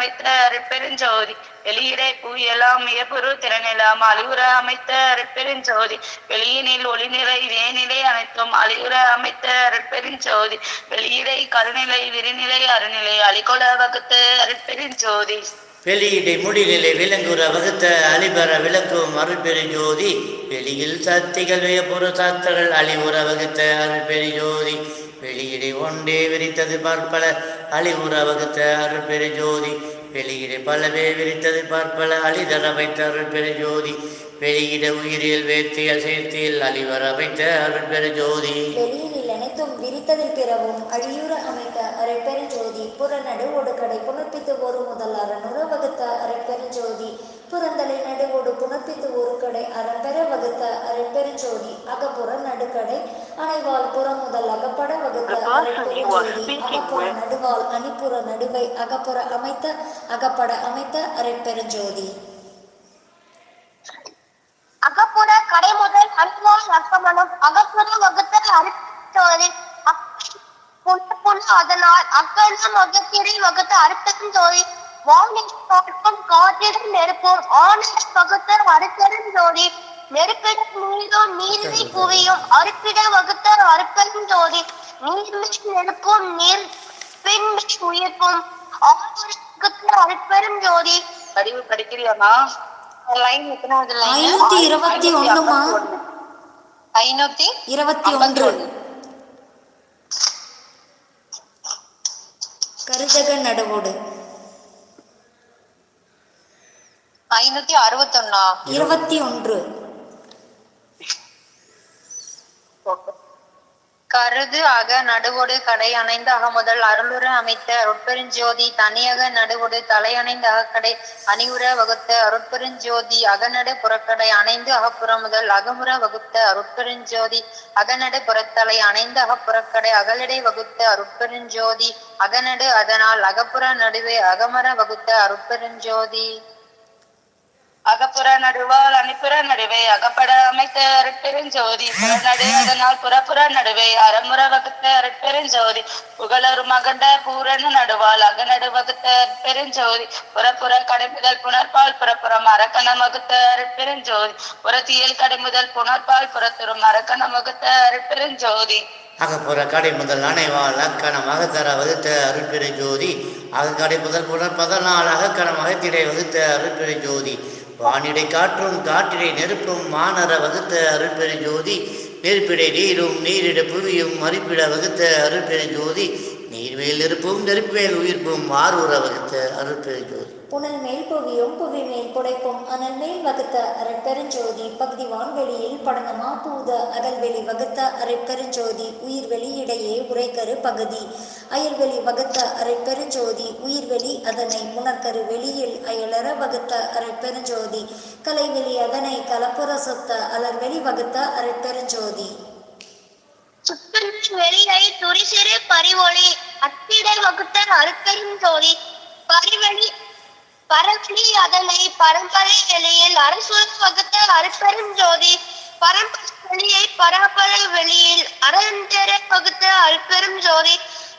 அமைத்த அருட்பெருஞ்சோதி வெளியிடை புயலாம் மியப்புரு திறனிலாம் அழிவுற அமைத்த அருட்பெருஞ்சோதி வெளியினில் ஒளிநிலை வேநிலை அனைத்தும் அழிவுற அமைத்த அருட்பெருஞ்சோதி வெளியிடை கருநிலை விரிநிலை அருநிலை. அழிகொள வகுத்த அருட்பெருஞ்சோதி. வெளியிடை முடிநிலை விலங்குற வகுத்த அலிபர விளக்கும் அருட்பெருஞ்சோதி வெளியில் சக்திகள் வியப்புற சாத்தர்கள் அழிவுற வகுத்த அருட்பெருஞ்சோதி. ஜோதி வெளியிடை ஒன்றே விரித்தது பற்பல அழிவுற வகுத்த அருள்பெரு ஜோதி. வெளியிடை பலவே விரித்தது பற்பல அழிதர் அமைத்த அருள்பெரு ஜோதி. வெளியிட உயிரியல் வேத்தியல் சேர்த்தியில் அழிவர அமைத்த அருள்பெரு ஜோதி. அனைத்தும் விரித்ததில் பிறவும் அழியுற அமைத்த அருட்பெரு ஜோதி. புற நடுவோடு கடை புனர்ப்பித்து ஒரு முதல் அறநுற வகுத்த அரைப்பெருஞ்சோதி புறந்தலை நடுவோடு புனர்ப்பித்து ஒரு கடை அறம்பெற வகுத்த அரைப்பெருஞ்சோதி அகப்புற நடுக்கடை அணைவால் புற முதல் அகப்பட வகுத்த அரைப்பெருஞ்சோதி speaking அகப்புற நடுவால் அணிப்புற நடுவை அகப்புற அமைத்த அகப்பட அமைத்த அரைப்பெருஞ்சோதி அகப்புற கடை முதல் அன்பால் அர்ப்பமனம் அகப்புற வகுத்த புண்ண அதனால் அக்கணம் அகத்திரை வகுத்த ஜோதி வானில் தோற்றம் காற்றிடம் நெருப்பும். ஆனந்த வகுத்த அருட்பெரும் ஜோதி. நெருப்பிடம் நீரும் நீரினை குவியும். அருப்பிட வகுத்த அருட்பெரும் ஜோதி. நீர்மிஷ் நெருப்பும் நீர் பின்மிஷ் உயிர்ப்பும் வகுத்த அருட்பெரும் ஜோதி. படிவு படிக்கிறியாமா லைன் எத்தனாவது லைன் ஐநூத்தி இருபத்தி ஒண்ணுமா? ஐநூத்தி இருபத்தி ஒன்று. கருதக நடுவோடு. ஐநூத்தி அறுபத்தொன்னா? இருபத்தி ஒன்று. கருது அக நடுவொடு கடை அணைந்த அகமுதல் அருளுற அமைத்த அருட்பெருஞ்சோதி தனியக நடுவொடு தலை அணைந்த அகக்கடை அணிவுற வகுத்த அருட்பெருஞ்சோதி அகநடு புறக்கடை அணைந்து அகப்புற முதல் அகமுற வகுத்த அருட்பெருஞ்சோதி அகநடு புறத்தலை அணைந்த அகப்புறக்கடை அகலிடை வகுத்த அருட்பெருஞ்சோதி அகநடு அதனால் அகப்புற நடுவே அகமர வகுத்த அருட்பெருஞ்சோதி. அகப்புற நடுவால் அணிப்புற நடுவே அகப்பட அமைத்த அருட்பெருஞ்சோதி. புறநடு அதனால் புறப்புற நடுவே அறமுற வகுத்த அருட்பெருஞ்சோதி. புகழரு மகண்ட பூரண நடுவால் அகநடு வகுத்த அருட்பெருஞ்சோதி. புறப்புற கடைமுதல் புனர்பால் புறப்புறம் அரக்கணம் வகுத்த அருட்பெருஞ்சோதி. புறத்தியல் கடைமுதல் புனர்பால் புறத்துறும் அரக்கணம் வகுத்த அருட்பெருஞ்சோதி. அகப்புற கடை முதல் அணைவால் அக்கணம் அகத்தர வகுத்த அருட்பெரு ஜோதி அகக்கடை முதல் புனர் பதினாள் அகக்கணம் வகுத்த அருட்பெரு ஜோதி வானிடை காற்றும் காற்றிடை நெருப்பும் மானர வகுத்த அருள்பெரு ஜோதி நெருப்பிடை நீரும் நீரிட புவியும் மறுப்பிட வகுத்த அருள்பெரு ஜோதி நீர்மேல் நெருப்பும் நெருப்புமேல் உயிர்ப்பும் ஆரூர வகுத்த அருள்பெரு ஜோதி. புனல் மேல் புவியும் புவி மேல் புடைப்பும் அனல் மேல் வகுத்த அரைப்பெருஞ்சோதி பகுதி வான்வெளியில் படங்கமா பூத அகல்வெளி வகுத்த அரைப்பெருஞ்சோதி உயிர்வெளி இடையே உரைக்கரு பகுதி. அயல்வெளி வகுத்த அரைப்பெருஞ்சோதி உயிர்வெளி அதனை முனக்கரு வெளியில் அயலற வகுத்த அரைப்பெருஞ்சோதி. கலைவெளி அதனை கலப்புற சொத்த அலர்வெளி வகுத்த அரைப்பெருஞ்சோதி. வெளியை துரிசிறு பரிவொளி அத்திடை வகுத்த அருட்பெரும் ஜோதி பரப்பி அதனை பரம்பரை வெளியில் அரசுர வகுத்த அருட்பெரும் ஜோதி பரம்பரை வெளியை பராபர வெளியில் அரந்தர வகுத்த அருட்பெரும் ஜோதி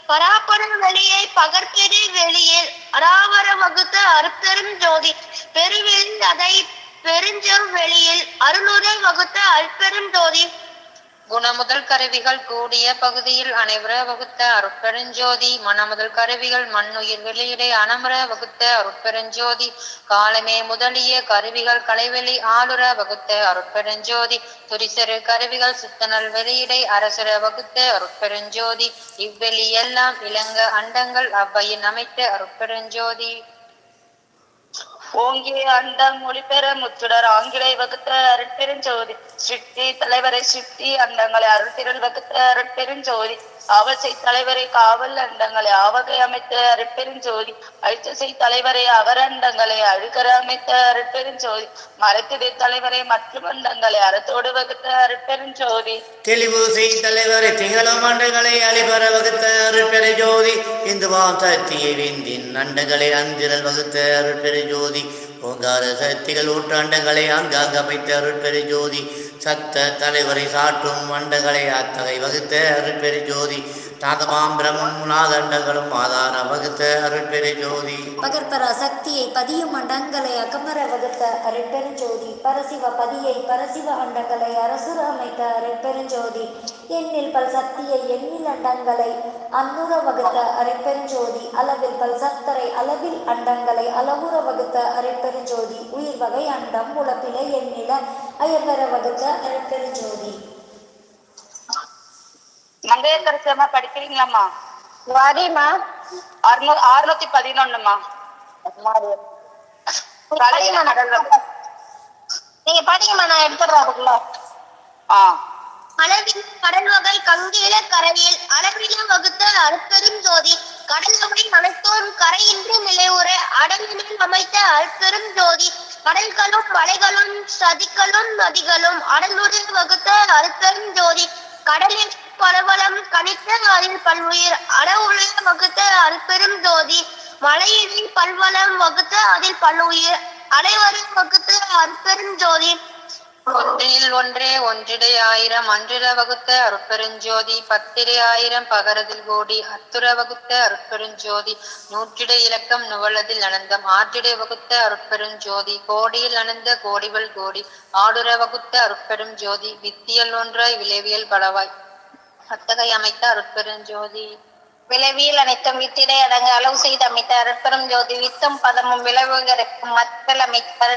பராபர வெளியை பகற்பெரி வெளியில் அராவர வகுத்த அருட்பெரும் ஜோதி பெருவெளி அதை பெருஞ்செவ் வெளியில் அருளுரை வகுத்த அருட்பெரும் ஜோதி குணமுதல் கருவிகள் கூடிய பகுதியில் அனைவர வகுத்த அருட்பெருஞ்சோதி மனமுதல் கருவிகள் மண்ணுயிர் வெளியிடை அனமர வகுத்த அருட்பெருஞ்சோதி காலமே முதலிய கருவிகள் கலைவெளி ஆளுர வகுத்த அருட்பெருஞ்சோதி துரிசரு கருவிகள் சுத்தனல் வெளியிடை அரசுர வகுத்த அருட்பெருஞ்சோதி இவ்வெளி எல்லாம் இலங்க அண்டங்கள் அவ்வையின் அமைத்த அருட்பெருஞ்சோதி. ஓங்கிய அண்டம் மொழிபெற முத்துடர் ஆங்கிலை வகுத்த அருட்பெருஞ்சோதி. சிட்டி தலைவரை சிட்டி அண்டங்களை அருட்திரள் வகுத்த அருட்பெருஞ்சோதி. ஆவசை தலைவரை காவல் அண்டங்களை ஆவகை அமைத்த அருட்பெருஞ்சோதி. அழிச்சசை தலைவரை அவரண்டங்களை அழுகர அமைத்த அருட்பெருஞ்சோதி. மரத்திடை தலைவரை மற்றும் அண்டங்களை அறத்தோடு வகுத்த அருட்பெருஞ்சோதி. தெளிவு செய் தலைவரை திகழும் அண்டங்களை அழிபர வகுத்த அருட்பெரு ஜோதி இந்துவாம் சக்தியை விந்தின் அண்டங்களை அந்திரல் வகுத்த அருட்பெரு ஜோதி ஓங்கார சக்திகள் ஊற்றாண்டங்களை அங்காங்க அமைத்த அருட்பெரு ஜோதி சத்த தலைவரை சாட்டும் அண்டங்களை அத்தகை வகுத்த அருட்பெரு ஜோதி நாதமாம் பிரமும் நாதண்டங்களும் ஆதார வகுத்த அருட்பெரு ஜோதி பகற்பர சக்தியை பதியும் அண்டங்களை அகமர வகுத்த அருட்பெருஞ்சோதி. பரசிவ பதியை பரசிவ அண்டங்களை அரசுர அமைத்த அருட்பெருஞ்சோதி. எண்ணில் பல் சக்தியை எண்ணில் அண்டங்களை அன்னுர வகுத்த அரைப்பெருஞ்சோதி அளவில் பல் சத்தரை அளவில் அண்டங்களை அளவுற வகுத்த அரைப்பெருஞ்சோதி உயிர் வகை அண்டம் உழப்பிலை எண்ணில அயர்வர வகுத்த அரைப்பெருஞ்சோதி மங்கையரசம்மா படிக்கிறீங்களாம்மா? அறுநூ அறுநூத்தி பதினொன்னுமா நீங்க படிங்கம்மா நான் எடுத்துடுறேன் அதுக்குள்ள. ஆ. அளவில் கடல் வகை கங்கையில கரையில் அளவில வகுத்த அற்பெரும் ஜோதி. கடல் வகை அனைத்தோர் கரையின்றி நிலையுற அடங்கினில் அமைத்த அற்பெரும் ஜோதி. கடல்களும் மலைகளும் சதிகளும் நதிகளும் அடலுடைய வகுத்த அற்பெரும் ஜோதி. கடலில் பரவலம் கணித்த அதில் பல்வுயிர் அடவுடைய வகுத்த அற்பெரும் ஜோதி மலையினில் பல்வலம் வகுத்த அதில் பல்லுயிர் அனைவரும் வகுத்த அற்பெரும் ஜோதி. ஒன்றில் ஒன்றே ஒன்றிடை ஆயிரம் அன்றிட வகுத்த அருட்பெருஞ்சோதி பத்திரை ஆயிரம் பகரதில் கோடி. அத்துர வகுத்த அருட்பெருஞ்சோதி நூற்றிடை இலக்கம் நுவலதில் அனந்தம். ஆற்றிடை வகுத்த அருட்பெருஞ்சோதி கோடியில் அனந்த கோடிவள் கோடி. ஆடுற வகுத்த அருட்பெரும் ஜோதி. வித்தியல் ஒன்றாய் விளைவியல் பலவாய். அத்தகை அமைத்த அருட்பெருஞ்சோதி விளைவியல் அனைத்தும் வித்திடை அடங்க அளவு செய்து அமைத்த அருட்பெரும் ஜோதி வித்தும் பதமும் விளைவுகிறக்கும் மக்கள் அமைத்த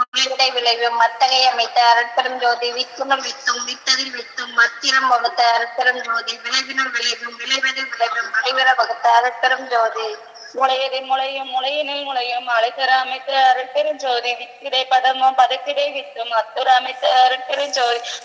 முளைவிடை விளைவும் மத்தகை அமைத்த அருட்பெரும் ஜோதி வித்துணர் வித்தும் வித்ததில் வித்தும் மத்திரம் வகுத்த அருட்பெரும் ஜோதி விளைவினும் விளைவும் விளைவது விளைவும் மறைவிற வகுத்த அருட்பெரும் ஜோதி முளையதில் முளையும் முளையினில் முளையும். அழைத்தர அமைத்த அருட்பெருஞ்சோதி வித்திடை பதமும் பதத்திடை வித்தும். அத்துர அமைத்த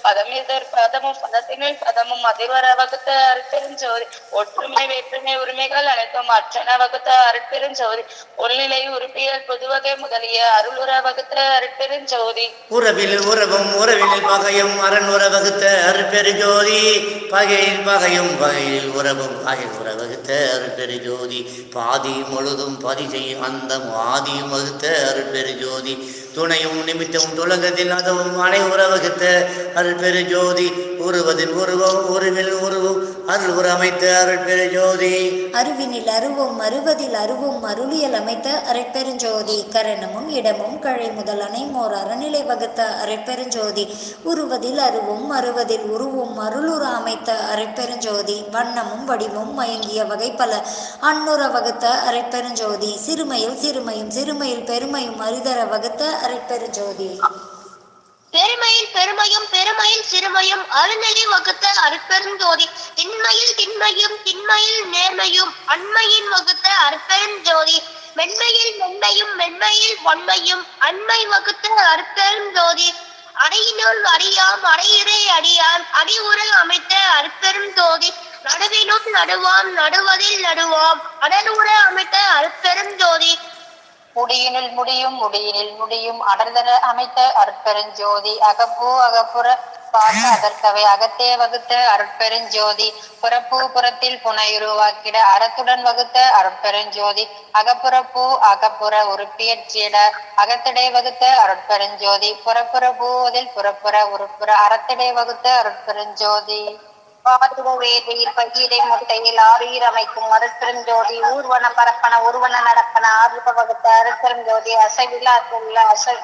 பதம் எதிர் பதமும் பதத்தினில் பதமும். அதிர்வர வகுத்த அருட்பெருஞ்சோதி ஒற்றுமை வேற்றுமை உரிமைகள் அனைத்தும். அற்றன வகுத்த அருட்பெருஞ்சோதி உள்நிலை உறுப்பியல் புதுவகை முதலிய அருளுற வகுத்த அருட்பெருஞ்சோதி. உறவில் உறவும் உறவினில் பகையும். அரண் உற வகுத்த அருள் பெருஞ்சோதி பகையில் பகையும். பகையில் உறவும் பகை உற வகுத்த அருள் ஜோதி பாதி முழுதும் பதி செய்யும் அந்தம் ஆதியும் வகுத்த அருள்பெரு ஜோதி. துணையும் நிமித்தமும் துலகத்தில் அதுவும் அனை உறவகுத்த அருள்பெரு ஜோதி. உருவதில் உருவம் உருவில் உருவும் அருள் உற அமைத்த அருட்பெரு அருவினில் அருவும் அருவதில் அருவும் அருளியல் அமைத்த அரைப்பெருஞ்சோதி. கரணமும் இடமும் கழை முதல் அனைமோர் அறநிலை வகுத்த அரைப்பெருஞ்சோதி. உருவதில் அருவும் அருவதில் உருவும் அருளுற அமைத்த அரைப்பெருஞ்சோதி. வண்ணமும் வடிவும் மயங்கிய வகை பல அன்னுற வகுத்த அரைப்பெருஞ்சோதி. சிறுமையில் சிறுமையும் சிறுமையில் பெருமையும் அரிதர வகுத்த அரைப்பெருஞ்சோதி. பெருமையில் பெருமையும் பெருமையில் சிறுமையும் அருநெறி வகுத்த அருட்பெருஞ்சோதி திண்மையில் திண்மையும் திண்மையில் நேர்மையும் அண்மையின் வகுத்த அருட்பெருஞ்சோதி மென்மையில் மென்மையும் மென்மையில் வன்மையும் அண்மை வகுத்த அருட்பெருஞ்சோதி அடையினுள் அறியாம் அடையிறை அடியான் அடிவுரை அமைத்த அற்பெரும் ஜோதி. நடுவினும் நடுவாம் நடுவதில் நடுவாம் அடலுற அமைத்த அற்பெரும் ஜோதி. முடியினில் முடியும் முடியினில் முடியும். அடர்தர அமைத்த அற்பெருஞ்சோதி அகப்பூ அகப்புற பார்க்க அதற்கவை அகத்தே வகுத்த அருட்பெருஞ்சோதி. புறப்பூ புறத்தில் புனையுருவாக்கிட அறத்துடன் வகுத்த அருட்பெருஞ்சோதி. அகப்புறப்பூ அகப்புற உறுப்பியற்றிட அகத்திடை வகுத்த அருட்பெருஞ்சோதி. புறப்புற பூவதில் புறப்புற உறுப்புற அறத்திடை வகுத்த அருட்பெருஞ்சோதி. பாதுக வேதியில் பகீரை முட்டையில் ஆறுயிர் அமைக்கும் அருட்பெருஞ்சோதி ஊர்வன பரப்பன உருவன நடப்பன ஆறுப வகுத்த ஜோதி அசைவில்லா அசை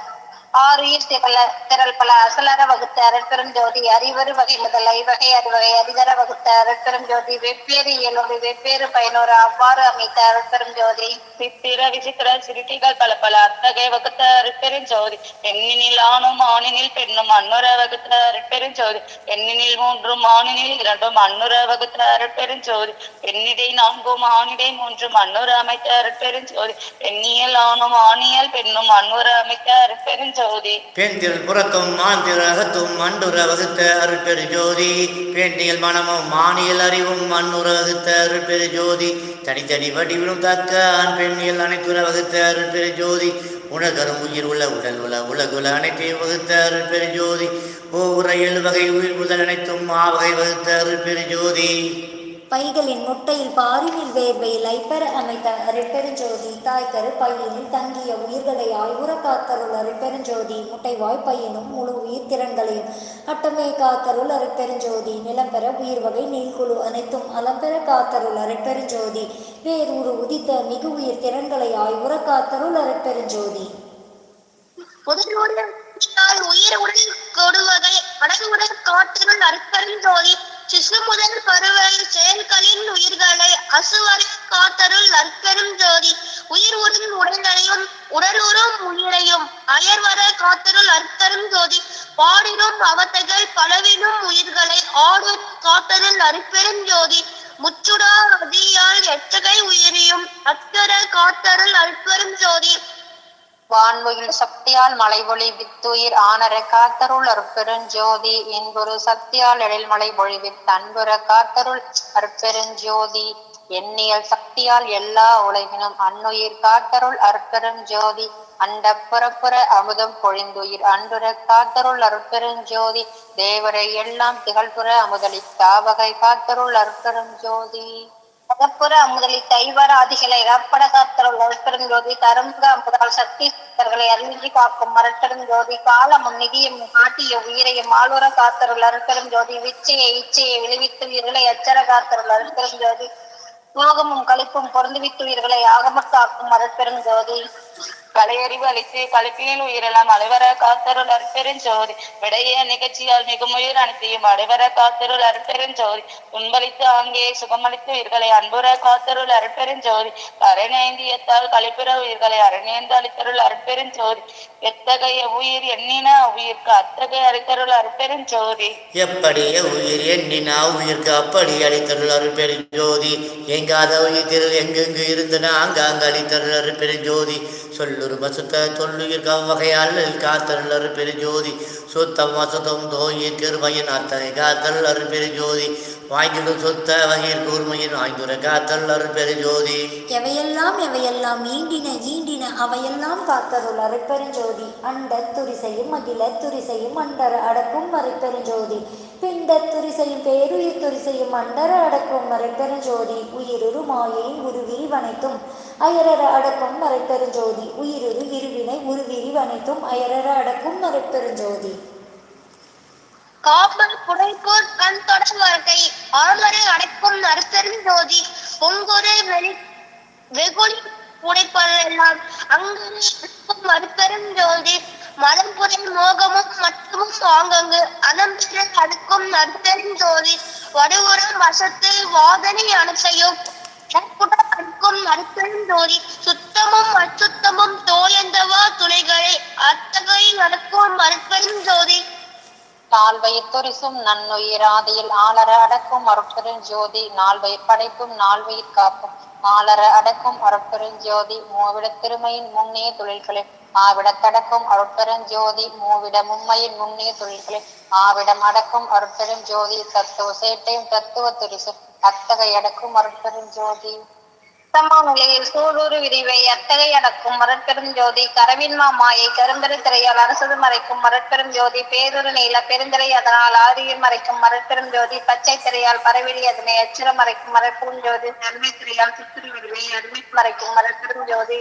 ஆறுயிர் திரள திரள் பல அசலர வகுத்த அரட்பெருஞ்சோதி அறிவரு வகை முதல் ஐவகை அறுவகை அதிகர வகுத்த அரட்பெருஞ்சோதி வெவ்வேறு இயலோடு வெவ்வேறு பயனோடு அவ்வாறு அமைத்த அரட்பெருஞ்சோதி சித்திர விசித்திர சிறுட்டிகள் பல பல அத்தகை வகுத்த அருட்பெருஞ்சோதி பெண்ணினில் ஆணும் ஆணினில் பெண்ணும் அன்னுர வகுத்த அருட்பெருஞ்சோதி பெண்ணினில் மூன்றும் ஆணினில் இரண்டும் அன்னுர வகுத்த அருட்பெருஞ்சோதி பெண்ணிடை நான்கும் ஆணிடை மூன்றும் அன்னுர அமைத்த அருட்பெருஞ்சோதி பெண்ணியல் ஆணும் ஆணியல் பெண்ணும் அன்னுர அமைத்த அருட்பெருஞ்சோதி பெண்தில் புறத்தும் மாந்திர அகத்தும் மண்டுர வகுத்த அருட்பெரு ஜோதி. பேண்டியல் மனமும் மானியல் அறிவும் மண்ணுற வகுத்த அருட்பெரு ஜோதி. தனித்தனி வடிவிலும் தக்க ஆண் பெண்ணியல் அனைத்துற வகுத்த அருட்பெரு ஜோதி. உணகரும் உயிர் உள்ள உடல் உல உலகுல அனைத்தையும் வகுத்த அருட்பெரு ஜோதி. ஓ உரையில் வகை உயிர் முதல் அனைத்தும் மாவகை வகுத்த அருட்பெரு ஜோதி. பைகளின் முட்டையில் பாரினில் வேர்வையில் ஐப்பெற அமைத்த அரைப்பெருஞ்சோதி தாய்க்கரு பையனில் தங்கிய உயிர்களை ஆய்வுற காத்தருள் அரிப்பெருஞ்சோதி முட்டைவாய் பையனும் முழு உயிர் திறன்களையும். அட்டமே காத்தருள் அரிப்பெருஞ்சோதி நிலம்பெற உயிர் வகை நீள்குழு அனைத்தும் அலம்பெற காத்தருள் அருட்பெருஞ்சோதி வேறூறு உதித்த மிகு உயிர் திறன்களை ஆய்வுற காத்தருள் அருட்பெருஞ்சோதி உயிர் உடல் கொடுவகை அடகுடன் காற்றினுள் அற்பரும் ஜோதி சிசு முதல் பருவரை செயல்களின் உயிர்களை அசுவரை காத்தருள் நற்பெரும் ஜோதி. உயிர் உடன் உடலையும் உடலுறும் உயிரையும் அயர்வர காத்தருள் அற்பெரும் ஜோதி. பாடினும் அவத்தைகள் பலவினும் உயிர்களை ஆடும் காத்தருள் அற்பெரும் ஜோதி. முச்சுடா அதியால் எத்தகை உயிரியும் அக்கர காத்தருள் அற்பெரும் ஜோதி. வான்முகில் சக்தியால் மலைபொழி வித்துயிர் ஆனர காத்தருள் அற்பெருஞ்சோதி என்பொரு சக்தியால் எழில் மலை பொழிவித் தன்புற காத்தருள் அற்பெருஞ்சோதி எண்ணியல் சக்தியால் எல்லா உலகினும் அன்னுயிர் காத்தருள் அருட்பெருஞ்சோதி. அண்ட புறப்புற அமுதம் பொழிந்துயிர் அன்றுர காத்தருள் அருட்பெருஞ்சோதி. தேவரை எல்லாம் திகழ்புற அமுதளித்தாவகை காத்தருள் அருட்பெருஞ்சோதி. அகப்புற அமுதலி தைவர ஆதிகளை இறப்பட காத்தருள் அருட்பெருஞ்சோதி தருமுக அமுதால் சக்தி சித்தர்களை அறிவின்றி காக்கும் ஜோதி காலமும் நிதியும் காட்டிய உயிரையும் ஆளுர காத்தருள் அருட்பெருஞ்சோதி விச்சையை இச்சையை விளைவித்து உயிர்களை அச்சர காத்தருள் அருட்பெருஞ்சோதி யோகமும் கழிப்பும் பொருந்துவித்து உயிர்களை ஆகமக் காக்கும் மரப்பெருஞ்சோதி கலையறிவு அழித்து கழிப்பினில் உயிரெல்லாம் அலைவர காத்தருள் அற்பெருஞ்சோதி விடைய நிகழ்ச்சியால் மிகுமுயிர் அனைத்தையும் அடைவர காத்தருள் அற்பெருஞ்சோதி துன்பளித்து ஆங்கே சுகமளித்து உயிர்களை அன்புற காத்தருள் அற்பெருஞ்சோதி கரணேந்தியத்தால் கழிப்புற உயிர்களை அரணேந்து அளித்தருள் அற்பெருஞ்சோதி எத்தகைய உயிர் எண்ணினா உயிர்க்கு அத்தகைய அளித்தருள் அற்பெருஞ்சோதி எப்படிய உயிர் எண்ணினா உயிர்க்கு அப்படி அளித்தருள் அருட்பெருஞ்சோதி. எங்காத உயிர் எங்கெங்கு இருந்தன ஆங்காங்கு அளித்தருள் அருட்பெருஞ்சோதி. சொல்லுரு பசுத்த சொல்லுயிர் கவ்வகையால் காத்தல் காத்தருள் அருட்பெருஞ்சோதி சுத்தம் வசதம் தோயிர் கருமையின் அத்தனை அத்தகை காத்தருள் அருட்பெருஞ்சோதி வாய்ந்திடும் சொத்த வகையில் கூர்மையின் வாய்ந்துர காத்தருள் அருட்பெருஞ்சோதி. எவையெல்லாம் எவையெல்லாம் ஈண்டின ஈண்டின அவையெல்லாம் காத்தருள் அருட்பெருஞ்சோதி. அண்ட துரிசையும் அகில துரிசையும் அண்டர அடக்கும் மறைப்பெருஞ்சோதி பிண்ட துரிசையும் பேருயிர் துரிசையும் அண்டர அடக்கும் மறைப்பெருஞ்சோதி உயிருரு மாயையின் உருவிரி வனைத்தும் அயரர அடக்கும் மறைப்பெருஞ்சோதி உயிருரு இருவினை உருவிரி வனைத்தும் அயரர அடக்கும் மறைப்பெருஞ்சோதி காப்பல் புடைப்போர் கண் தொடர் வாழ்க்கை ஆமரை அடைக்கும் நறுத்தரும் ஜோதி. பொங்குரு வெளி வெகுளி புடைப்பதெல்லாம் அங்கு மறுப்பெரும் ஜோதி. மலம்புரை மோகமும் மட்டும் ஆங்கங்கு. அனம்பிரை அடுக்கும் நற்பெரும் ஜோதி. வடுவுறம் வசத்து வாதனை அனுசையும் அடுக்கும் நற்பெரும் ஜோதி. சுத்தமும் அச்சுத்தமும் தோயந்தவா துணைகளை. அத்தகை நடக்கும் மறுப்பெரும் ஜோதி. நால்வயிர் தொரிசும் நன்னுயிராதியில் ஆளர அடக்கும் அருட்பெருஞ்சோதி நால்வயிர் படைப்பும் நால்வயிர் காப்பும் ஆளர அடக்கும் அருட்பெருஞ்சோதி மூவிட திருமையின் முன்னே தொழில்களில் ஆவிடத்தடக்கும் அருட்பெருஞ்சோதி மூவிட மும்மையின் முன்னே தொழில்களில் ஆவிடம் அடக்கும் அருட்பெருஞ்சோதி தத்துவ சேட்டையும் தத்துவ துரிசும். அத்தகைய அடக்கும் அருட்பெருஞ்சோதி சம நிலையில் சூழூறு விரிவை அத்தகை அடக்கும் மரட்பெரும் ஜோதி கரவின்மா மாயை கரும்பெரு திரையால் அரசது மறைக்கும் மரட்பெரும் ஜோதி பேருரு நீல பெருந்திரை அதனால் ஆரியில் மறைக்கும் மரட்பெரும் ஜோதி பச்சை திரையால் பரவெளி அதனை அச்சுரம் மறைக்கும் மரப்பெரும் ஜோதி நன்மை திரையால் சித்திரி விரிவை அருமை மறைக்கும் மரட்பெரும் ஜோதி.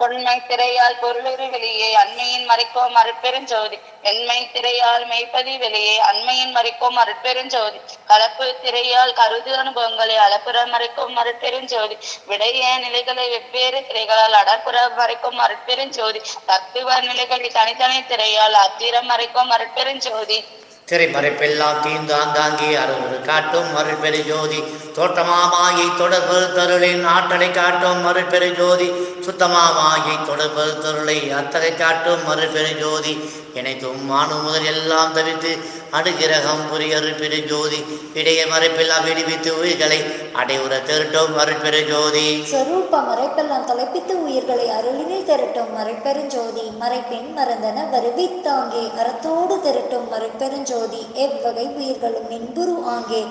பொன்மை திரையால் பொருளுரு வெளியே அண்மையின் மறைக்கோ மறுப்பெருஞ்சோதி வெண்மை திரையால் மெய்ப்பதி வெளியே அண்மையின் மறைக்கோம் மறுப்பெருஞ்சோதி கலப்பு திரையால் கருது அனுபவங்களை அளப்புற மறைக்கும் மறுப்பெருஞ்சோதி விடைய நிலைகளை வெவ்வேறு திரைகளால் அடப்புற மறைக்கும் மறுப்பெருஞ்சோதி தத்துவ நிலைகளை தனித்தனி திரையால் அத்திரம் மறைக்கும் மறுப்பெருஞ்சோதி திரைமறைப்பெல்லாம் தீர்ந்து ஆங்காங்கே அருள் காட்டும் மறுபெரு ஜோதி. தோட்டமாமாயை தொடர்பு தருளின் ஆற்றலை காட்டும் மறுபெரு ஜோதி. சுத்தமாமாயை தொடர்பது தருளை அத்தகை காட்டும் மறுபெரு ஜோதி. என்னை தும்மானு முதல் எல்லாம் தவித்து அடுகிரகம் புரியரு பெரு ஜோதி. இடைய மறைப்பெல்லாம் விடுவித்து உயிர்களை அடைவுற திருட்டும் மறைப்பெரு ஜோதி. சொரூப மறைப்பெல்லாம் தொலைப்பித்து உயிர்களை அருளினில் திரட்டும் மறைப்பெருஞ்சோதி மறைப்பெண் மறந்தன வருவித்தாங்கே அறத்தோடு திரட்டும் மறைப்பெருஞ்சோதி எவ்வகை உயிர்களும் மின்புரு ஆங்கே.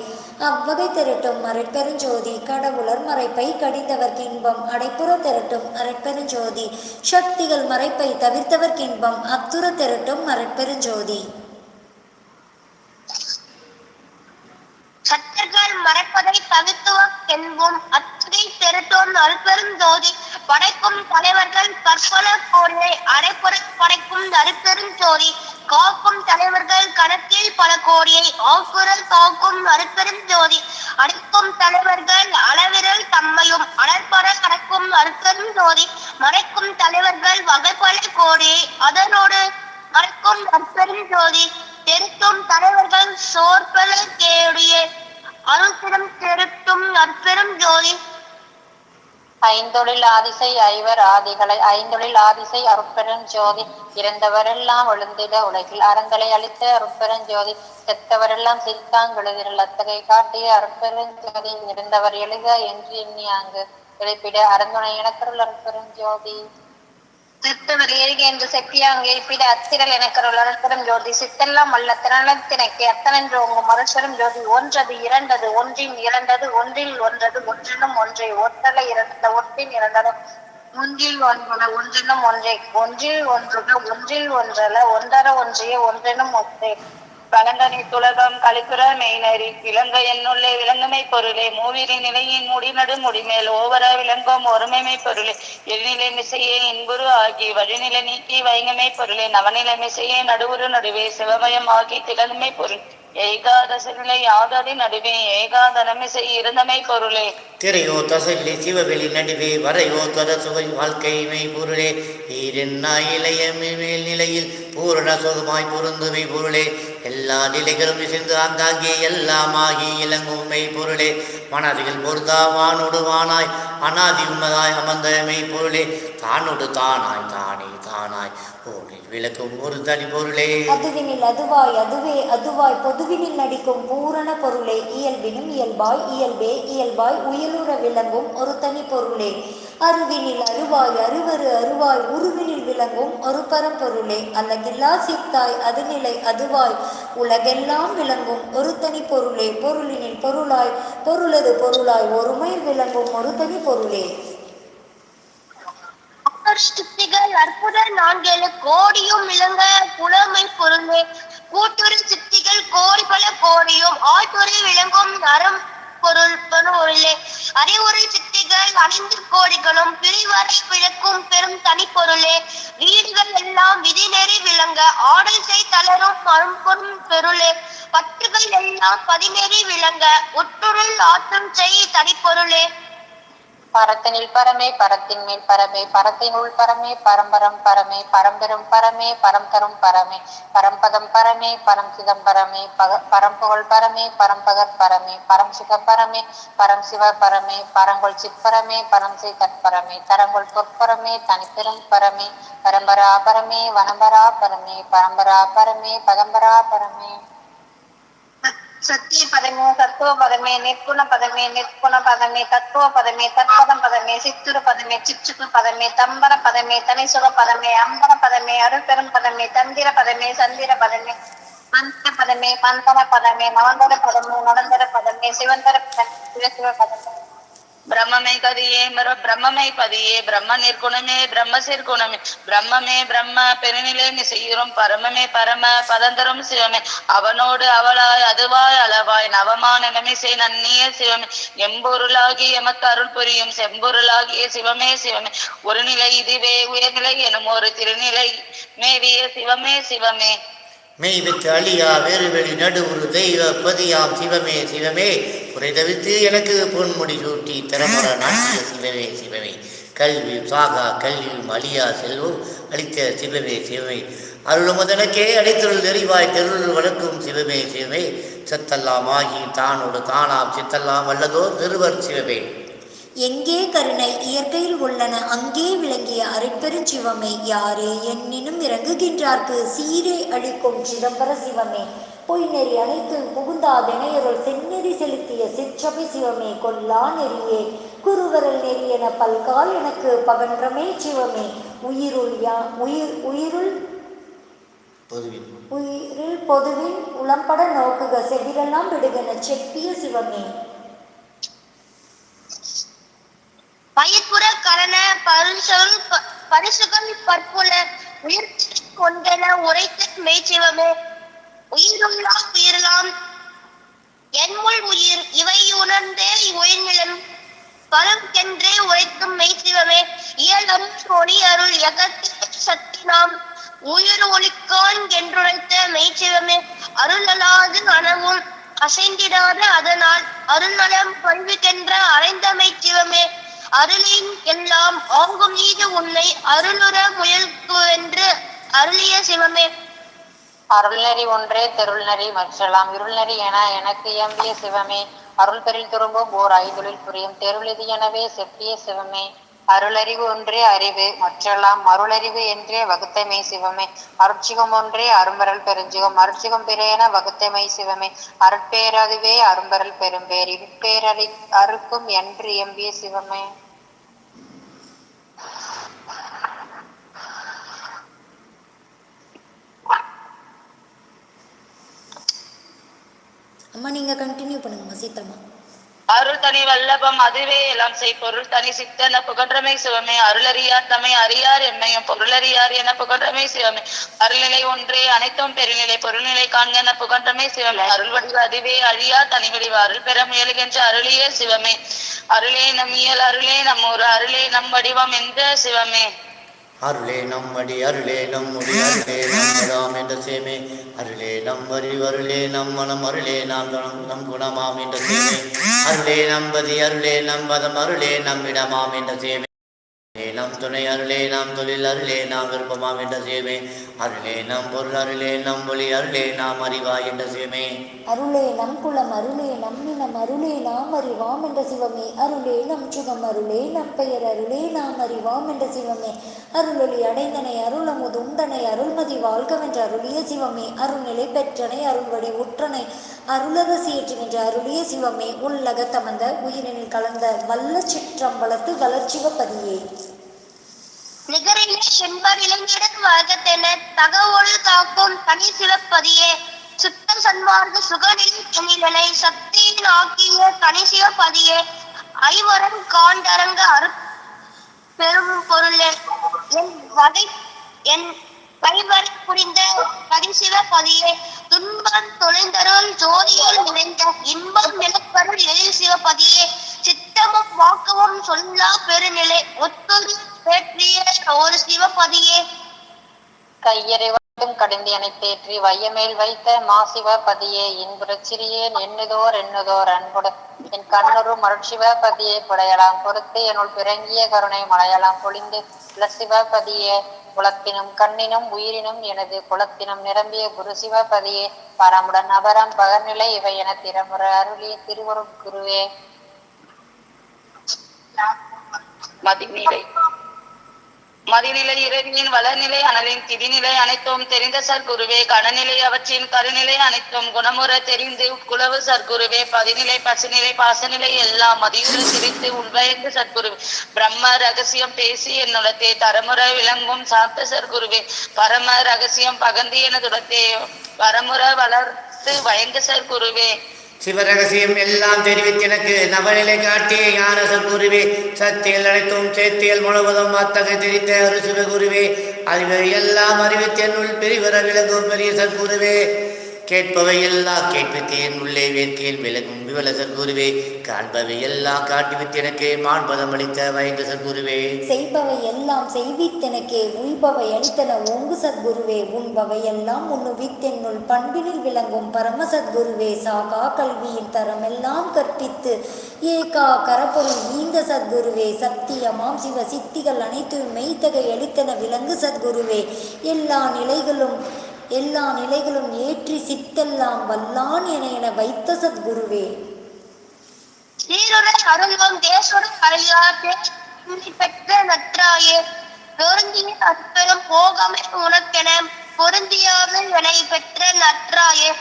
அவ்வகை திரட்டும் மறைப்பெருஞ்சோதி கடவுளர் மறைப்பை கடிந்தவர்க்கு இன்பம் அடைப்புற திரட்டும் மறைப்பெருஞ்சோதி சக்திகள் மறைப்பை தவிர்த்தவர்க்கு இன்பம் அத்துற திரட்டும் மறைப்பெருஞ்சோதி சக்திகள் மறைப்பதை தவிர்த்துவ என்போம் திரட்டும் ஜோதி படைக்கும் தலைவர்கள் பற்பல கோடியை அரைப்புற படைக்கும் அருட்பெருஞ்சோதி காக்கும் தலைவர்கள் கணக்கில் பல கோடியை ஆக்குரல் காக்கும் அருட்பெரும் ஜோதி. அடிக்கும் தலைவர்கள் அளவிரல் தம்மையும் அலற்பட கணக்கும் அருட்பெரும் ஜோதி. மறைக்கும் தலைவர்கள் வகைப்பல கோடியை அதனோடு மறைக்கும் அற்பெரும் ஜோதி. தெருத்தும் தலைவர்கள் சோர்பல கேடியே. அருள்பெரும் தெருத்தும் அற்பெரும் ஜோதி. ஐந்தொழில் ஆதிசை ஐவர் ஆதிகளை ஐந்தொழில் ஆதிசை அருட்பெரும் ஜோதி இறந்தவரெல்லாம் எழுந்திட உலகில். அறங்களை அளித்த அருட்பெரும் ஜோதி செத்தவரெல்லாம் சிரித்தாங்கெழுதில் அத்தகை காட்டிய அருட்பெரும் ஜோதி இருந்தவர் எழுக என்று எண்ணி அங்கு எழுப்பிட. அறந்துணை எனக்கருள் அருட்பெரும் ஜோதி சித்தவர் ஏழ்க என்று செப்பியாங்க பிட அத்திரல் எனக்கருள் அருட்பெரும் ஜோதி. சித்தெல்லாம் அல்ல திறனத்தினக்கு அத்தனன்று உங்க மருஷரும் ஜோதி. ஒன்றது இரண்டது ஒன்றின் இரண்டது ஒன்றில் ஒன்றது ஒன்றினும் ஒன்றை. ஒற்றலை இரண்ட ஒன்றின் இரண்டது ஒன்றில் ஒன்றல ஒன்றினும் ஒன்றை. ஒன்றில் ஒன்றுக ஒன்றில் ஒன்றல ஒன்றர ஒன்றிய ஒன்றினும் ஒன்றே. பழங்கனி துலகம் கலிப்புற மெய்நறி விலங்க என்னுள்ளே விலங்குமை பொருளே மூவிரி நிலையின் முடிநடு முடிமேல் ஓவர விலங்கும் ஒருமைமை பொருளே எழிநிலை மிசையே இன்புரு ஆகி வழிநிலை நீக்கி வைங்கமை பொருளே நவநிலை மிசையே நடுவுரு நடுவே சிவமயம் ஆகி திலங்குமை பொருள். ஏகாதச நிலை நடுவே ஏகாதனமிசை இருந்தமை பொருளே. திரையோ தசல்லி சிவவெளி நடுவே வரையோ தொட சுவை வாழ்க்கை மெய் பொருளே ஈரென்னா இளைய மேல் நிலையில் பூரண சொகமாய் பொருந்துமை பொருளே எல்லா நிலைகளும் இசைந்து ஆங்காங்கே எல்லாமாகி இளங்கும் மெய் பொருளே. மனதில் பொருந்தா வானோடு வானாய் அனாதி உண்மதாய் அமர்ந்த மெய் பொருளே. தானோடு தானாய் தானே தானாய். ஓனில் விளக்கும் ஒரு தனி பொருளே. அதுவினில் அதுவாய் அதுவே அதுவாய். பொதுவினில் நடிக்கும் பூரண பொருளே. இயல்பினும் இயல்பாய் இயல்பே இயல்பாய். உயலுற விளங்கும் ஒரு தனி பொருளே. அருவினில் அருவாய் அருவரு அருவாய் உருவினில் விளங்கும் ஒரு பரம்பொருளே. அல்லகில்லா சித்தாய் அதுநிலை அதுவாய். உலகெல்லாம் விளங்கும் ஒரு தனி பொருளே. பொருளினில் பொருளாய் பொருளது பொருளாய். ஒருமை விளங்கும் ஒரு தனி பொருளே. சித்திகள் அற்புத நான்கேழு கோடியும் விளங்க புலமை பொருளே கூட்டுறு சித்திகள் கோடி பல கோடியும் ஆட்டுரை விளங்கும் அறம் பொருள் பொருளே அறிவுரை சித்திகள் அணிந்து கோடிகளும் பிரிவரை விளக்கும் பெரும் தனிப்பொருளே. வீடுகள் எல்லாம் விதிநெறி விளங்க ஆடல் செய் தளரும் அரும்பொருள் பெருளே பற்றுகள் எல்லாம் பதிநெறி விளங்க உட்டுருள் ஆற்றம் செய் தனிப்பொருளே. பரத்தினில் பரமே பரத்தின் மேல் பரமே உள் பரமே பரம்பரம் பரமே பரம்பெரும் பரமே பரம் தரும் பரமே பரம்பதம் பரமே பரம் சிதம்பரமே பக பரம்புகழ் பரமே பரம்பகர் பரமே பரம் சிக பரமே பரம் சிவ பரமே பரங்கொள் சிப்பரமே பரம் செய் தற்பரமே தரங்கொள் பொற்பரமே தனிப்பெரும் பரமே பரம்பரா பரமே வனம்பரா பரமே பரம்பரா பரமே பதம்பரா பரமே. சத்திய பதமே சத்துவ பதமே நிற்குண பதமே நிற்குண பதமே தத்துவ பதமே தற்பதம் பதமே சித்துரு பதமே சிச்சுக்கு பதமே தம்பர பதமே தனிசுக பதமே அம்பர பதமே அருள்பெரும் பதமே தந்திர பதமே சந்திர பதமே மந்திர பதமே மந்தர பதமே நவந்தர பதமே நடந்தர பதமே சிவந்தர பதமே சிவசிவ பதமே. பிரம்மமே கதியே பிரம்மமே பிரம்மமை பதியே. பிரம்ம நிற்குணமே பிரம்ம சிற்குணமே பிரம்மமே பிரம்ம பெருநிலை செய்கிறோம் பரமமே பரம பதந்தரும் சிவமே. அவனோடு அவளாய் அதுவாய் அளவாய் நவமான நமிசை நன்னிய சிவமே. எம்பொருளாகி எமக்கு அருள் புரியும் செம்பொருளாகிய சிவமே சிவமே. ஒரு நிலை இதுவே உயர்நிலை எனும் ஒரு திருநிலை மேவிய சிவமே சிவமே. மெய்வித்து அழியா வேறுவெளி நடுவுரு தெய்வ பதியாம் சிவமே சிவமே. குறைதவித்து எனக்கு பொன்முடி சூட்டி திறமுற நாட்டிய சிவமே சிவமே. கல்வி சாகா கல்வியும் அழியா செல்வம் அளித்த சிவமே சிவமே. அருளுமதனக்கே அடைத்தருள் நெறிவாய் தெருள் வளர்க்கும் சிவமே சிவமே. சித்தல்லாம் ஆகி தானோடு தானாம் சித்தல்லாம் வல்லதோ திருவர் சிவமே. எங்கே கருணை இயற்கையில் உள்ளன அங்கே விளங்கிய அரைப்பெருஞ்சிவமே யாரே என்னினும் இறங்குகின்றார்க்கு சீரே அளிக்கும் சிதம்பர சிவமே. பொய் நெறி அனைத்து புகுந்தாதெனையருள் செந்நெறி செலுத்திய சிற்றபை சிவமே. கொல்லா நெறியே குருவரல் நெறியென பல்கால் எனக்கு பகன்றமே சிவமே. உயிருள் யா உயிர் உயிருள் உயிரில் பொதுவின் உளம்பட நோக்குக செவிரெல்லாம் விடுகன செப்பிய சிவமே. பயிர்ப்புற கரண பரிசொல் ப- பரிசுகள் பற்புல உயிர் கொண்டன உரைத்த மெய்ச்சிவமே. உயிருள்ளாம் உயிரலாம் என்முள் உயிர் இவை உணர்ந்தே உயிர்நிலம் பரவுக்கென்றே உரைக்கும் மெய்சிவமே இயலம் ஒளி அருள் எகத்து சக்தி நாம். உயிர் ஒளிக்கான் என்றுரைத்த மெய்சிவமே அருளலாது அணவும் அசைந்திடாத அதனால். அருள்நலம் பல்விக்கென்ற அறைந்த மெய்சிவமே அருளின் எல்லாம் ஆங்கும் நீது உன்னை அருளுற முயல்குவென்று அருளிய சிவமே. அருள்நெறி ஒன்றே தெருள்நெறி மற்றலாம் இருள்நெறி என எனக்கு இயம்பிய சிவமே. அருள் பெரில் திரும்பும் ஓர் ஐந்தொழில் புரியும் தெருளிது எனவே செப்பிய சிவமே. அருளறிவு ஒன்றே அறிவு மற்றெல்லாம் மருளறிவு என்றே வகுத்தமை சிவமே. அருட்சிகம் ஒன்றே அரும்பரல் பெருஞ்சிகம் அருட்சிகம் பிறேன வகுத்தமை சிவமே. அருட்பேரதுவே அரும்பரல் பெரும்பேர் இருட்பேரறி அறுக்கும் என்று எம்பிய சிவமே. அம்மா நீங்க கண்டினியூ பண்ணுங்கம்மா சீத்தம்மா அருள் தனி வல்லபம் அதுவே எல்லாம் செய். பொருள் தனி சித்தன புகன்றமை சிவமே. அருளறியார் தம்மை அறியார் எம்மையும் பொருளறியார் என புகன்றமை சிவமே. அருள்நிலை ஒன்றே அனைத்தும் பெருநிலை. பொருள்நிலை காண்க என புகன்றமை சிவமே. அருள் வடிவு அதுவே அழியா தனி வடிவு. அருள் பெற முயலுகின்ற அருளியே சிவமே. அருளே நம் இயல் அருளே நம் ஒரு அருளே நம் வடிவம் என்ற சிவமே. அருளே நம்மடி அருளே நம்முடி அருளே நம்மதாம் என்ற சேமே. அருளே நம் அறிவு அருளே நம் மனம் அருளே நாம் குணம் நம் குணமாம் என்ற சேமே. அருளே நம்பதி அருளே நம்பதம் அருளே நம்மிடமாம் என்ற சேமே. நம் துணை அருளே நாம் தொழில் அருளே நாம் விருப்பமாம் என்ற சேமே. அருளே நம் பொருள் அருளே நம் ஒளி அருளே நாம் அறிவாய் என்ற சிவமே. அருளே நம் குலம் அருளே நம்மினம் அருளே நாம் அறிவாம் என்ற சிவமே. அருளே நம் சுகம் அருளே நம் பெயர் அருளே நாம் அறிவாம் என்ற சிவமே. அருளொளி அடைந்தனை அருளமுது உந்தனை அருள்மதி வாழ்கவென்ற அருளிய சிவமே. அருள்நிலை பெற்றனை அருள்வடி உற்றனை அருளரசியற்றுகின்ற அருளிய சிவமே. உள்ளக தமந்த உயிரினில் கலந்த வல்ல சிற்றம்பலத்து வளர்ச்சிவப்பதியே நிகரிலே செண்பர் இளைஞடன் வழக்கத்தென தகவல் காக்கும் தனி சிவப்பதியே. சுத்த சன்மார்க்க சுகநிலை தனிநிலை சக்தியின் ஆக்கிய தனி சிவப்பதியே. ஐவரன் காண்டரங்க அரு பெரும் பொருளே. என் வகை என் கைவரை புரிந்த கரிசிவ பதியே துன்பம் தொலைந்தருள் ஜோதியில் நிறைந்த இன்பம் நிலப்பருள் எழில் சிவபதியே சித்தமும் வாக்கமும் சொல்லா பெருநிலை. ஒத்தொரு பேற்றிய ஒரு சிவபதியே. கையறிவட்டும் கடிந்தியனை தேற்றி வையமேல் வைத்த மாசிவ பதியே இன்புறச் சிறியேன் எண்ணுதோர் எண்ணுதோர் அன்புட என் கண்ணுரு மருட்சிவபதியே புடையலாம் பொறுத்து என்னுள் பிறங்கிய கருணை மலையலாம் பொழிந்து சிவபதியே. குலத்தினும் கண்ணினும் உயிரினும் எனது குலத்தினும் நிரம்பிய குரு சிவ பதியே பரமுடன் அபரம் பகர்நிலை இவை என திறமுற அருளிய திருவருட் குருவே மதிநீரை மதிநிலை இறைவியின் வளர்நிலை அனலின் திதிநிலை அனைத்தும் தெரிந்த சர்க்குருவே கடநிலை அவற்றின் கருநிலை அனைத்தும் குணமுற தெரிந்து உட்குளவு சர்க்குருவே பதிநிலை பசுநிலை பாசநிலை எல்லாம் மதியுற சிரித்து உள்வயங்கு சர்க்குருவே. பிரம்ம ரகசியம் பேசி என்னுடத்தே தரமுற விளங்கும் சாத்த சர்க்குருவே. பரம ரகசியம் பகந்தி எனதுடத்தே வரமுற வளர்த்து வயங்கு சர்க்குருவே. சிவரகசியம் எல்லாம் தெரிவித்து எனக்கு நவநிலை காட்டிய ஞான சத்குருவே சத்தியல் அனைத்தும் சேத்தியல் முழுவதும் அத்தகை தெரித்த ஒரு சிவகுருவே அறிவை எல்லாம் அறிவித்து என்னுள் பெரிவர விளங்கும் பெரிய சத்குருவே கேட்பவை எல்லாம் கேட்பித்து என் உள்ளே வேட்கையில் விலகும் விவல சர்க்குருவே காண்பவை எல்லாம் காட்டுவித்து எனக்கு மாண்பதம் அளித்த வயந்த சர்க்குருவே செய்பவை எல்லாம் செய்வித்தெனக்கே உய்பவை அளித்தன ஓங்கு சத்குருவே உண்பவை எல்லாம் உண்ணுவித்தென்னுள் பண்பினில் விளங்கும் பரம சத்குருவே சாகா கல்வியின் தரமெல்லாம் கற்பித்து ஏகா கரப்பொருள் ஈந்த சத்குருவே சத்தியமாம் சிவ சித்திகள் அனைத்தும் மெய்த்தகை அளித்தன விலங்கு சத்குருவே. எல்லா நிலைகளும் எல்லா நிலைகளும் ஏற்றி சித்தெல்லாம் வல்லான் என என வைத்த சத்குருவே. சீருடன் அருள்வம் தேசுடன் அழியார் பேசி பெற்ற நற்றாயே பொருந்திய அற்பெரும் போகமே உனக்கென. பொருந்தியாமல் வினை பெற்ற நற்றாயே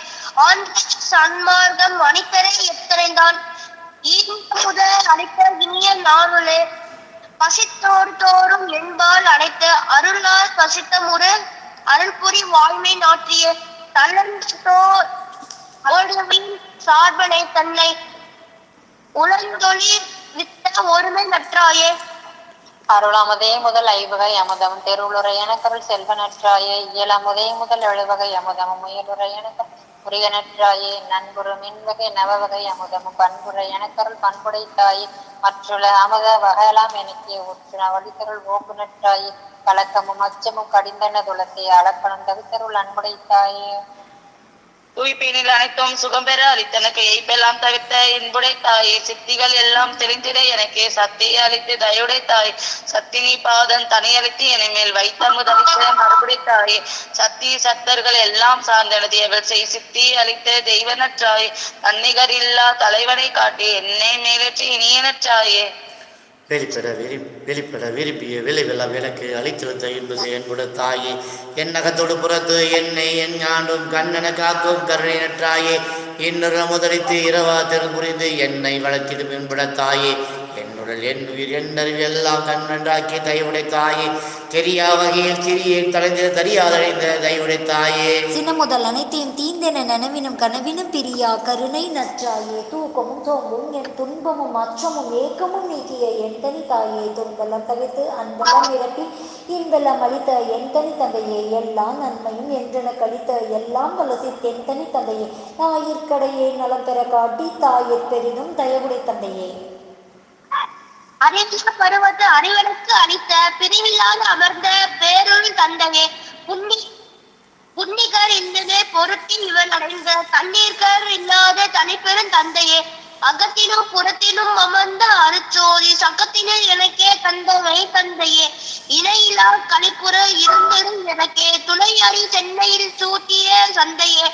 ஆண்ட சன்மார்க்கம் அணித்தரை எத்தனைதான் முதல் அழைத்த இனிய நானுளே பசித்தோர் தோறும் என்பால் அனைத்து அருளால் பசித்த முறை. அருள்புரி வாழ்மை நாற்றிய தளர்ந்தோர் சார்பனை தன்னை உலந்தொழில் வித்த ஒருமை நற்றாயே. அருளாமதே முதல் ஐவகை அமுதம் தெருளுரை எனக்கருள் செல்வ நற்றாயே. இயலமுதே முதல் எழுவகை அமுதமும் முயலுரை எனக்கருள் உரியனற்றாயே நண்புறு மின்வகை நவவகை அமுதமும் பண்புரை எனக்கருள் பண்புடைத்தாயே. மற்றுள்ள அமுத வகையெல்லாம் எனக்கே உற்று வழித்தருள் ஓக்குனற்றாயே கலக்கமும் அச்சமும் கடிந்தன துளத்தை அளப்பனும் தவித்தருள் அன்புடைத்தாயே. உயிர்ப்பினில் அனைத்தும் சுகம் பெற அளித்தனக்கு எய்ப்பெல்லாம் தவிர்த்த இன்புடை தாயே. சித்திகள் எல்லாம் தெரிந்திட எனக்கே சக்தியை அளித்து தயுடை தாய். சத்தினி பாதன் தனியளித்து என மேல் வைத்த முதலித்த மறுபடி தாயே. சத்தி சத்தர்கள் எல்லாம் சார்ந்தனது எவள் செய் சித்தி அளித்த தெய்வனற்றாய் தன்னிகர் இல்லா தலைவனை காட்டி என்னை மேலேற்றி இனியனற்றாயே வெளிப்பட விரி வெளிப்பட விரும்பிய விளைவில்லா விளக்கு அழித்து வைத்த என்பது தாயே. என் நகத்தோடு புறத்து என்னை என் ஞாண்டும் கண்ணன காக்கும் கருணை நற்றாயே. இன்னொரு முதலித்து இரவா புரிந்து என்னை வளர்த்திடும் என்புட தாயே. என்னுடல் என் உயிர் என் எல்லாம் கண்ணன்றாக்கி தயவுடைய தாயே. தெரியா வகையில் சிறிய தலைந்து தரியாதடைந்த தயவுடைய தாயே. சின்ன முதல் அனைத்தையும் தீந்தென நனவினும் கனவினும் பிரியா கருணை நற்றாயே. தூக்கமும் சோம்பும் என் துன்பமும் அச்சமும் ஏக்கமும் நீக்கிய என் தனி தாயே. துன்பெல்லாம் தவிர்த்து அன்பெல்லாம் இறப்பி இன்பலம் அளித்த என் தனி தந்தையே. எல்லா நன்மையும் என்றென கழித்த எல்லாம் வலசி என் தனி தந்தையே. தாயிற்கடையே நலம் பெற காட்டி தாயிற் பெரிதும் தயவுடை தந்தையே. அறிவிக்க பருவத்து அறிவனுக்கு அளித்த பிரிவில்லாத அமர்ந்த பேருள் தந்தையே புண்ணி புண்ணிகர் இல்லதே பொருத்தி இவன் அடைந்த தண்ணீர்கர் இல்லாத தனிப்பெரும் தந்தையே அகத்திலும் புறத்திலும் அமர்ந்த அருச்சோதி சகத்தினில் எனக்கே தந்தவை தந்தையே இணையிலா கலிப்புற இருந்தரும் எனக்கே துளை அறி சென்னையில் சூட்டிய சந்தையே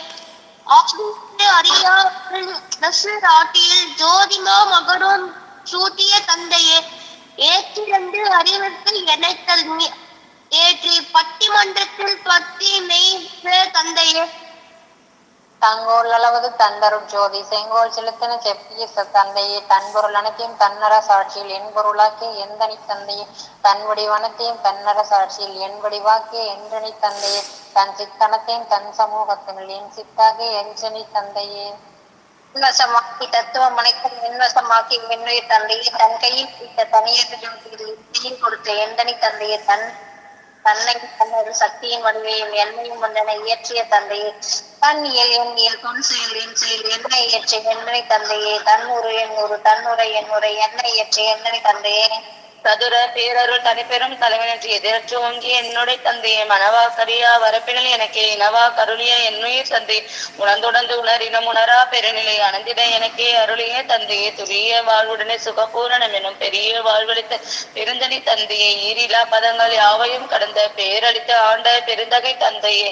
ஆசிரியர் ஜோதிமா மகனும் சூட்டிய தந்தையே ஏற்றிரண்டு அறிவுக்கு இணைத்தல் நீ- ஏற்றி பட்டிமன்றத்தில் பத்தி மெய் தந்தையே. தங்கோல் அளவது தந்தரும் ஜோதி செங்கோல் செலுத்தின செப்பிய தந்தையே. தன்பொருள் அனைத்தையும் தன்னர சாட்சியில் என் பொருளாக்கிய எந்தனி தந்தையே. தன் வடிவனத்தையும் தன்னர சாட்சியில் என் வடிவாக்கிய என்றனி தந்தையே. தன் சித்தனத்தையும் தன் சமூகத்தினுள் என் சித்தாக எஞ்சனி தந்தையே. உன்வசமாக்கி தத்துவம் அனைத்தும் மின்வசமாக்கி மின்னுயிர் தந்தையே தன் கையில் பிடித்த தனியது ஜோதியில் கொடுத்த எந்தனி தந்தையே தன் தன்னை தன்னொரு சக்தியின் வடிவையும் என்னையும் ஒன்றனை இயற்றிய தந்தையே தன் இயல் என் இயல் தொன் செயல் என் செயல் என்னை இயற்றிய என்னை தந்தையே தன் உரு என் உரு தன்னுரை என் உரை என்னை இயற்றிய என்னை தந்தையே. சதுர பேரருள் தனிப்பெரும் தலைவனற்றி எதிர்த்து ஓங்கி என்னுடைய தந்தையை? மனவா கரியா வரப்பினல் எனக்கே இனவா கருளிய என்னுயிர் தந்தை. உணர்ந்துணர்ந்து உணரினும் உணரா பெருநிலை அணந்திட எனக்கே அருளிய தந்தையே. துரிய வாழ்வுடனே சுகபூரணம் எனும் பெரிய வாழ்வளித்த பெருந்தனி தந்தையே. ஈரிலா பதங்கள் யாவையும் கடந்த பேரளித்த ஆண்ட பெருந்தகை தந்தையே.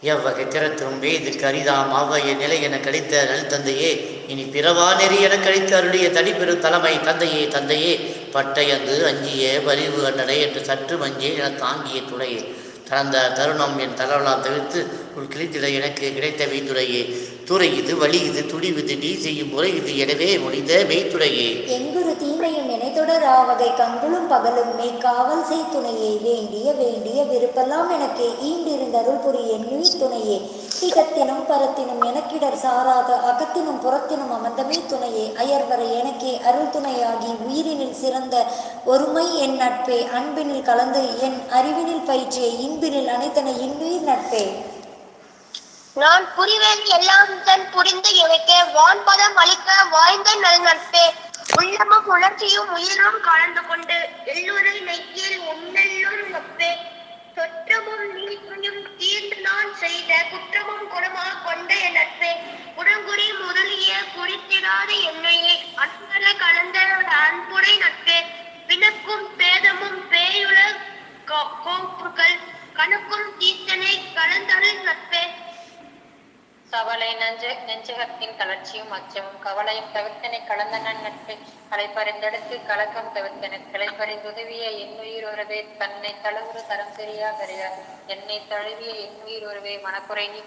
எவ்வகை திறத்தும்பே இது கரிதாம் அவ்வைய நிலை என கழித்த நல் தந்தையே. இனி பிறவா நெறி என கழித்த அருளிய தனிப்பெரு தலைமை தந்தையே தந்தையே. பட்டயந்து அஞ்சிய பரிவு அண்ணனை என்று சற்று மஞ்சே என தாங்கிய துணையே. தளர்ந்த தருணம் என் தளவலாம் தவிர்த்து உள் கிழித்திட எனக்கு கிடைத்த மெய்த்துறையே துறை இது வழி இது துடிவுது நீ செய்யும் முறை இது எனவே முடிந்த மெய்த்துறையே. எங்குரு தீமையும் நினைத்தொடரா வகை கண்களும் பகலும் மெய் காவல் செய் துணையே. வேண்டிய வேண்டிய விருப்பெல்லாம் எனக்கு. ஈண்டிருந்தருள் புரிய என்னுயிர் துணையே. இகத்தினும் பரத்தினும் எனக்கிடர் சாராத அகத்தினும் புறத்தினும் அமர்ந்தமே துணையே. அயர்வரை எனக்கே அருள் துணையாகி உயிரினில் சிறந்த ஒருமை என் நட்பே. அன்பினில் கலந்து என் அறிவினில் பயிற்றிய இன்பினில் அனைத்தன இன்னுயிர் நட்பே. நான் புரிவேன் எல்லாம் தன் புரிந்து எனக்கே வான்பதம் அளிக்க வாய்ந்த நல் நட்பே உள்ளமும் உணர்ச்சியும் உயிரும் கலந்து கொண்டு எல்லோரை நெய்யில் உன்னெல்லும் நட்பே. சொற்றமும் நீர்மையும் தீர்ந்து நான் செய்த குற்றமும் குணமாக கொண்ட என் நட்பே. உடங்குடி முதலிய குறித்திடாத என்னையே அன்பர கலந்த அன்புடை நட்பே. பிணக்கும் பேதமும் பேயுல கோ- கோப்புகள் கணக்கும் தீர்த்தனை கலந்தருள் நட்பே. சவலை நெஞ்ச நெஞ்சகத்தின் தளர்ச்சியும் அச்சமும் கவலையும் தவிர்த்தனை கலந்த நன் நட்பை களைப்பறிந்தெடுத்து கலக்கம் தவிர்த்தன கிளைப்பறிந்துதவிய என்னுயிர் ஒருவே தன்னை தழுவுற தரம் தெரியா கரியா என்னை தழுவிய என்னுயிர் ஒருவே மனக்குறை நீ